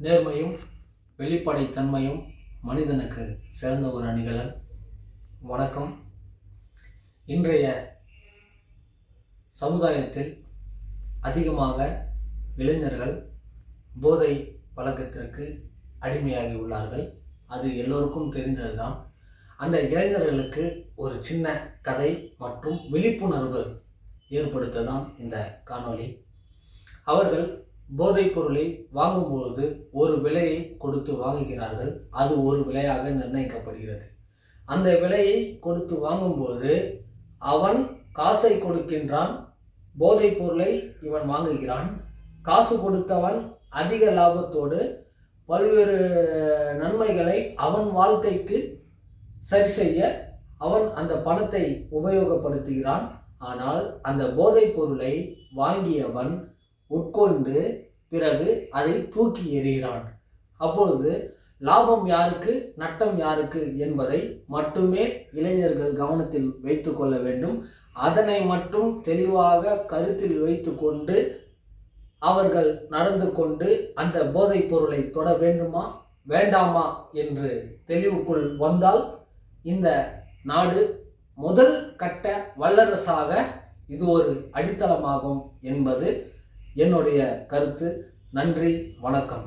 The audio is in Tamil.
நேர்மையும் வெளிப்படைத்தன்மையும் மனிதனுக்கு சிறந்த ஒரு அணிகலன். வணக்கம். இன்றைய சமுதாயத்தில் அதிகமாக இளைஞர்கள் போதை பழக்கத்திற்கு அடிமையாகி உள்ளார்கள். அது எல்லோருக்கும் தெரிந்ததுதான். அந்த இளைஞர்களுக்கு ஒரு சின்ன கதை மற்றும் விழிப்புணர்வு ஏற்படுத்த தான் இந்த காணொளி. அவர்கள் போதைப் பொருளை வாங்கும்பொழுது ஒரு விலையை கொடுத்து வாங்குகிறார்கள். அது ஒரு விலையாக நிர்ணயிக்கப்படுகிறது. அந்த விலையை கொடுத்து வாங்கும்போது அவன் காசை கொடுக்கின்றான் போதைப் பொருளை இவன் வாங்குகிறான். காசு கொடுத்தவன் அதிக லாபத்தோடு பல்வேறு நன்மைகளை அவன் வாழ்க்கைக்கு சரி செய்ய அவன் அந்த பணத்தை உபயோகப்படுத்துகிறான். ஆனால் அந்த போதைப் பொருளை வாங்கியவன் உட்கொண்டு பிறகு அதை தூக்கி எறிகிறான். அப்பொழுது லாபம் யாருக்கு நட்டம் யாருக்கு என்பதை மட்டுமே இளைஞர்கள் கவனத்தில் வைத்து கொள்ள வேண்டும். அதனை மட்டும் தெளிவாக கருத்தில் வைத்து கொண்டு அவர்கள் நடந்து கொண்டு அந்த போதைப் பொருளை தொட வேண்டுமா வேண்டாமா என்று தெளிவுக்குள் வந்தால் இந்த நாடு முதல் கட்ட வல்லரசாக இது ஒரு அடித்தளமாகும் என்பது என்னுடைய கருத்து நன்றி வணக்கம்.